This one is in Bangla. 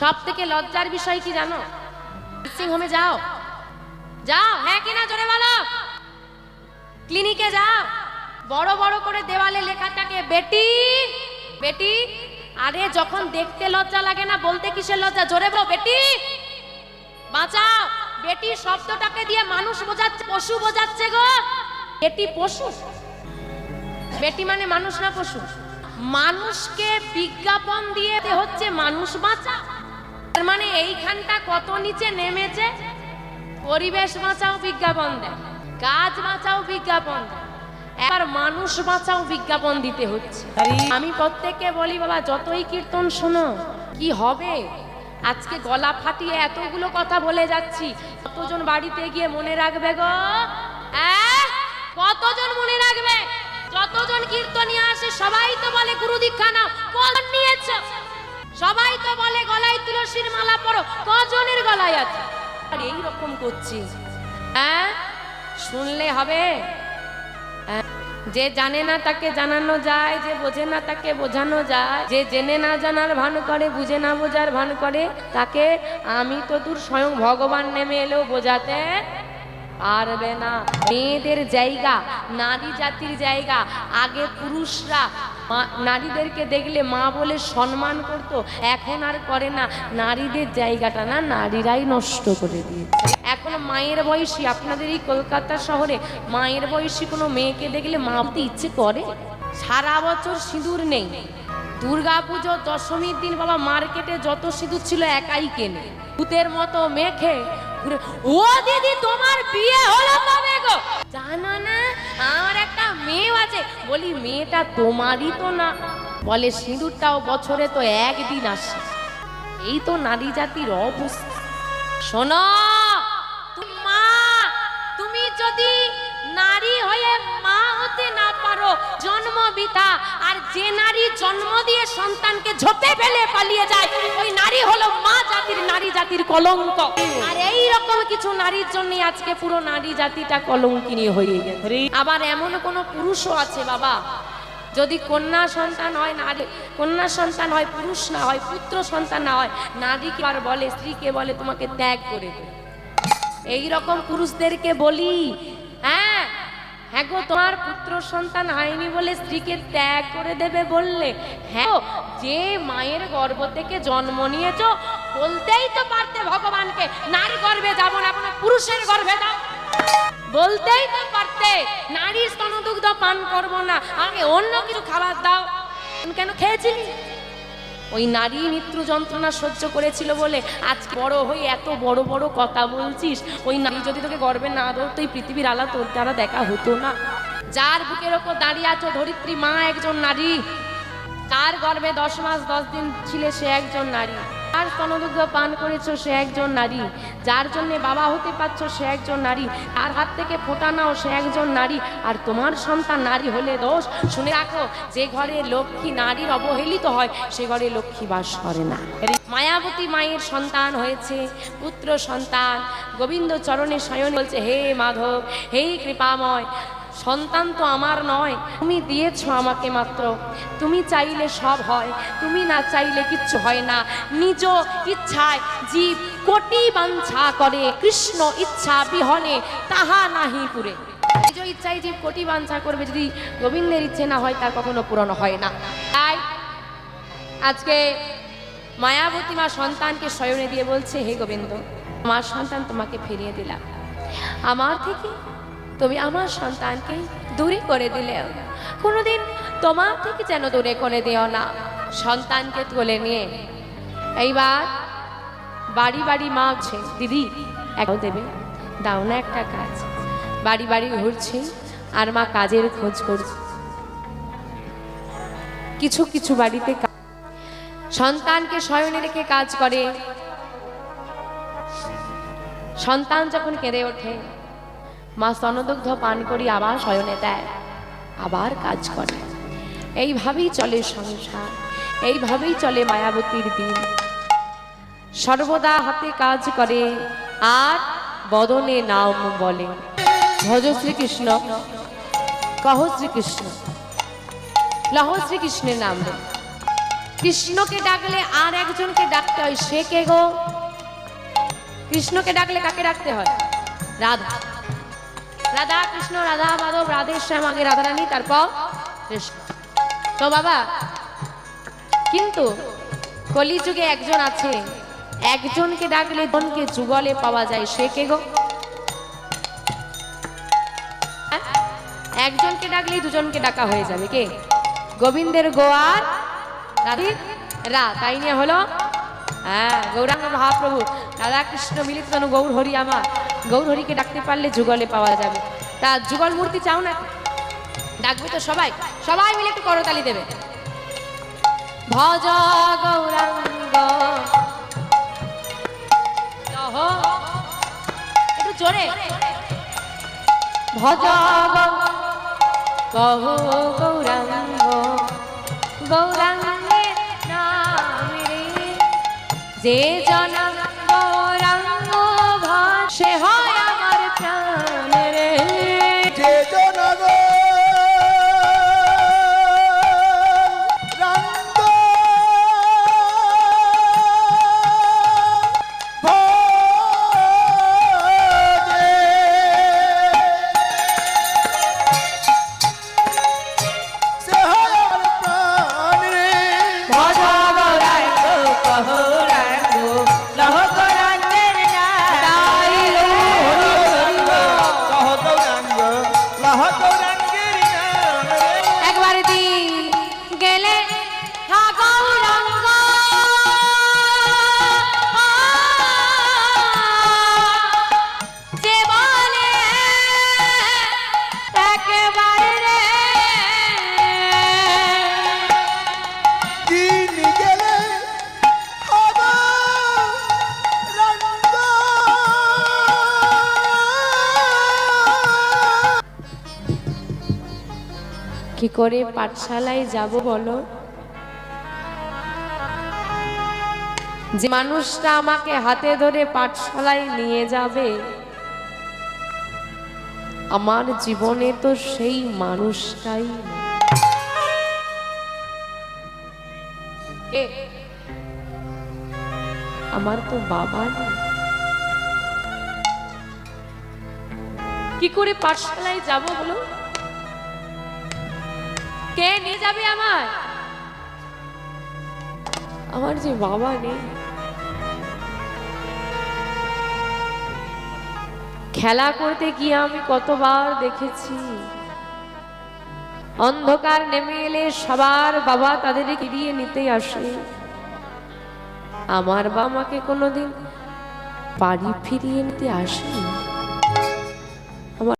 সব থেকে লজ্জার বিষয় কি জানো? নার্সিং হোমে যাও। যাও হ্যাঁ কিনা জোরে বলো? ক্লিনিকে যাও। বড় বড় করে দেওয়ালে লেখা থাকে বেটি বেটি, আরে যখন দেখতে লজ্জা লাগে না, বলতে কিসের লজ্জা? জোরে বলো, বেটি। বাঁচাও। বেটি শব্দটাকে দিয়ে মানুষ বোঝাচ্ছে, পশু বোঝাচ্ছে গো। বেটি পশু। বেটি মানে মানুষ না পশু? মানুষকে বিজ্ঞাপন দিয়ে হচ্ছে, মানুষ বাঁচা। তার মানে এইখানটা কত নিচে নেমেছে? পরিবেশ বাঁচাও বিজ্ঞাপন দেয় গাছ বাঁচাও বিজ্ঞাপন দেয় এবার মানুষ বাঁচাও বিজ্ঞাপন দিতে হচ্ছে। আমি প্রত্যেককে বলি বাবা যতই কীর্তন শোনো কি হবে? আজকে গলা ফাটিয়ে এতগুলো কথা বলে যাচ্ছি কতজন বাড়িতে গিয়ে মনে রাখবে গো? কতজন মনে রাখবে? যতজন কীর্তনিয়া আসে সবাই তো বলে গুরু দীক্ষা নাও নিয়েছ। সবাই তো বলে গলায় তুলসীর মালা পরো, কজনের গলায় আছে? আর এই রকম করছি হ্যাঁ? শুনলে হবে। হ্যাঁ? যে জানে না তাকে জানানো যায়, যে বোঝে না তাকে বোঝানো যায়, যে জেনে না জানার ভান করে, বুঝে না বোঝার ভান করে, তাকে আমি তো তোর স্বয়ং ভগবান নেমে এলেও বোঝাতে পারবে না। মেয়েদের জায়গা, নারী জাতির জায়গা, আগে পুরুষরা নারীদেরকে দেখলে মা বলে সম্মান করত, এখন আর করে না। নারীদের জায়গাটা না নারীরাই নষ্ট করে দিয়েছে। এখন মায়ের বয়সী, আপনাদের এই কলকাতা শহরে মায়ের বয়সী কোনো মেয়েকে দেখলে মা ইচ্ছে করে? সারা বছর সিঁদুর নেই। দুর্গা পুজো দশমীর দিন বাবা মার্কেটে যত সিঁদুর ছিল একাই কেনে। ভূতের মতো মেখে ও দিদি, তোমার বিয়ে হলো কবে গো? জানো না, আমার একটা মেয়ে আছে। বলি, মেয়েটা তোমারই তো না। বলে, সিঁদুরটাও বছরে তো একদিন আসে। এই তো নারী জাতির অবস্থা। শোনো মা, তুমি যদি নারী হয়ে মা হতে না পারো জন্ম বিতা আর যে নারী জন্ম দিয়ে সন্তানকে ঝোপে ফেলে পালিয়ে যায়, ওই নারী হলো মা জাতির নারী জাতির কলঙ্ক। আর এই রকম কিছু নারীর জন্য আজকে পুরো নারী জাতিটা কলঙ্কিনী হয়ে গেছে। আবার এমন কোন পুরুষও আছে, বাবা, যদি কন্যা সন্তান হয়, নারী, কন্যা সন্তান হয়, পুরুষ না হয়, পুত্র সন্তান না হয়, নারীকে আর বলে, স্ত্রীকে বলে, তোমাকে ত্যাগ করে এই রকম পুরুষদেরকে বলি হ্যাঁ হ্যাঁ গো, তোমার পুত্র সন্তান হয়নি বলে স্ত্রীকে ত্যাগ করে দেবে বললে? হ্যাঁ যে মায়ের গর্ভ থেকে জন্ম নিয়েছো, বলতেই তো পারতে ভগবানকে। নারী গর্ভে যাব না, কোনো পুরুষের গর্ভে যাও বলতেই তো পারতে, নারীর স্তনদুগ্ধ পান করব না। আগে অন্য কিছু খাবার দাও। কেন খেয়েছিলি? ওই নারী মৃত্যু যন্ত্রণা সহ্য করেছিল বলে আজ বড় হয়ে এত বড় বড় কথা বলছিস। ওই নারী যদি তোকে গর্বে না ধরতো, এই পৃথিবীর আলা তোর দ্বারা দেখা হতো না। যার বুকের ওপর দাঁড়িয়ে আছো ধরিত্রী মা একজন নারী, তার গর্বে দশ মাস দশ দিন ছিলে সে একজন নারী। যার স্তনদুগ্ধ পান করেছ সে একজন নারী। যার জন্যে বাবা হতে পারছ সে একজন নারী। তার হাত থেকে ফোটা নাও, সে একজন নারী। আর তোমার সন্তান নারী হলে দোষ। শুনে রাখো, যে ঘরে লক্ষ্মী নারীর অবহেলিত হয়, সে ঘরে লক্ষ্মী বাস করে না। মায়াবতী মায়ের সন্তান হয়েছে, পুত্র সন্তান। গোবিন্দ চরণে শয়ন বলছে, হে মাধব, হে কৃপাময় সন্তান তো আমার নয়। তুমি দিয়েছ আমাকে মাত্র। তুমি চাইলে সব হয়, তুমি না চাইলে কিচ্ছু হয় না। নিজ ইচ্ছায় জীব কোটি বাঞ্ছা করে, কৃষ্ণ ইচ্ছা বিহনে তাহা নাহি পুরে। নিজ ইচ্ছায় জীব কোটি বাঞ্ছা করবে, যদি গোবিন্দের ইচ্ছে না হয় তার কখনো পূরণ হয় না। তাই আজকে মায়াবতী মা সন্তানকে শয়নে দিয়ে বলছে, হে গোবিন্দ, আমার সন্তান তোমাকে ফিরিয়ে দিলাম। আমার থেকে তুমি আমার সন্তানকে দূরে করে দিলে। কোনোদিন তোমার থেকে যেন দূরে করে দিও না। সন্তানকে তুলে নিয়ে। এইবার বাড়ি বাড়ি মা আছে দিদি এখন দেবে দাও না একটা কাজ। বাড়ি বাড়ি ঘুরছে আর মা কাজের খোঁজ করছে। কিছু কিছু বাড়িতে সন্তানকে শয়নে রেখে কাজ করে। সন্তান যখন কেঁদে ওঠে মা স্তনদগ্ধ পান করি, আবার শয়নে দেয়, আবার কাজ করে। এইভাবেই চলে সংসার, এইভাবেই চলে মায়াবতীর দিন। সর্বদা হাতে কাজ করে, আর বদনে নাম বলে। ভজ শ্রীকৃষ্ণ, কহ শ্রীকৃষ্ণ, লহ শ্রীকৃষ্ণের নাম কৃষ্ণকে ডাকলে আর একজনকে ডাকতে হয়, সে কে গো? কৃষ্ণকে ডাকলে কাকে ডাকতে হয়? রাধা। রাধা কৃষ্ণ রাধা মাধব, রাধে শ্যাম, আগে রাধারানী তারপর কৃষ্ণ। তো বাবা, কিন্তু কলিযুগে একজন আছে, একজনকে ডাকলে জনকে যুগলে পাওয়া যায়, সে কে গো? হ্যাঁ? একজনকে ডাকলেই দুজনকে ডাকা হয়ে যাবে, কে? গোবিন্দের গোয়ার রাধির রা, তাই নিয়ে হলো? হ্যাঁ গৌরাঙ্গ মহাপ্রভু রাধা কৃষ্ণ মিলিত গৌর হরি আমার। গৌর হরিকে ডাকতে পারলে যুগলে পাওয়া যাবে। তা যুগল মূর্তি চাও না? ডাকবে তো সবাই। সবাই মিলে একটু করতালি দেবে। ভজ গৌরাঙ্গ। একটু জোরে। ভজ গৌ- গৌরাঙ্গ। গৌরাঙ্গের যে জন কি করে পাঠশালায় যাব বলো? যে মানুষটা আমাকে হাতে ধরে পাঠশালায় নিয়ে যাবে, আমার জীবনে তো সেই মানুষটাই। আমার তো বাবা কি করে পাঠশালায় যাব বলো? কে নিয়ে যাবে আমার আমার যে বাবা নেই। খেলা করতে গিয়ে আমি কতবার দেখেছি। অন্ধকার নেমে এলে সবার বাবা তাদের ফিরিয়ে নিতে আসে। আমার বাবাকে কোনোদিন বাড়ি ফিরিয়ে নিতে আসেনি।